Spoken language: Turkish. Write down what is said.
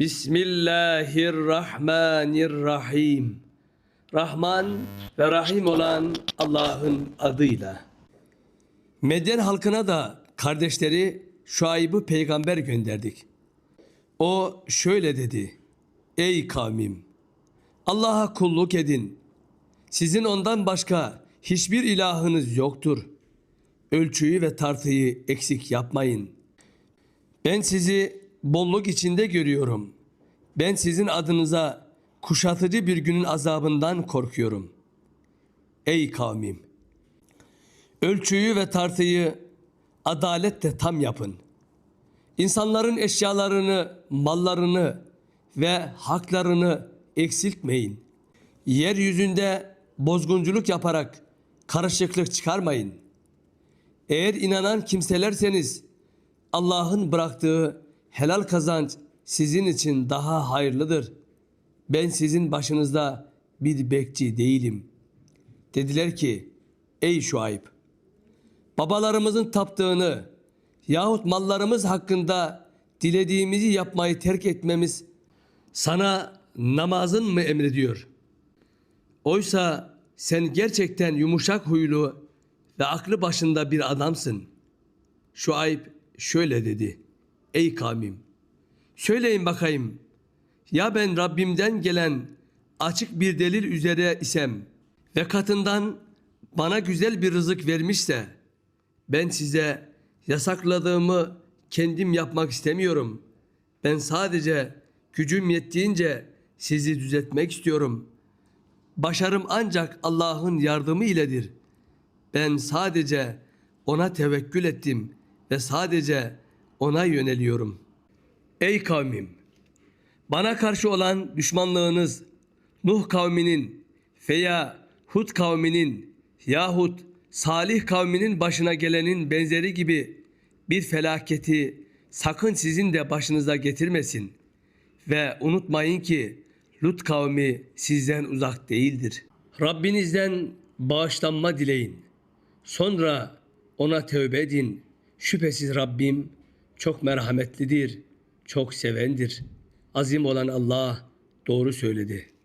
Bismillahirrahmanirrahim. Rahman ve Rahim olan Allah'ın adıyla. Medyen halkına da kardeşleri Şuayb'ı peygamber gönderdik. O şöyle dedi. Ey kavmim! Allah'a kulluk edin. Sizin ondan başka hiçbir ilahınız yoktur. Ölçüyü ve tartıyı eksik yapmayın. Ben sizi bolluk içinde görüyorum. Ben sizin adınıza kuşatıcı bir günün azabından korkuyorum. Ey kavmim! Ölçüyü ve tartıyı adaletle tam yapın. İnsanların eşyalarını, mallarını ve haklarını eksiltmeyin. Yeryüzünde bozgunculuk yaparak karışıklık çıkarmayın. Eğer inanan kimselerseniz Allah'ın bıraktığı helal kazanç sizin için daha hayırlıdır. Ben sizin başınızda bir bekçi değilim. Dediler ki, ey Şuayb, babalarımızın taptığını yahut mallarımız hakkında dilediğimizi yapmayı terk etmemiz sana namazın mı emrediyor? Oysa sen gerçekten yumuşak huylu ve aklı başında bir adamsın. Şuayb şöyle dedi. Ey kavmim, söyleyin bakayım. Ya ben Rabbimden gelen açık bir delil üzere isem ve katından bana güzel bir rızık vermişse ben size yasakladığımı kendim yapmak istemiyorum. Ben sadece gücüm yettiğince sizi düzeltmek istiyorum. Başarım ancak Allah'ın yardımı iledir. Ben sadece ona tevekkül ettim ve sadece ona yöneliyorum. Ey kavmim! Bana karşı olan düşmanlığınız Nuh kavminin veya Hud kavminin yahut Salih kavminin başına gelenin benzeri gibi bir felaketi sakın sizin de başınıza getirmesin. Ve unutmayın ki Lut kavmi sizden uzak değildir. Rabbinizden bağışlanma dileyin. Sonra ona tövbe edin. Şüphesiz Rabbim çok merhametlidir, çok sevendir. Azim olan Allah doğru söyledi.''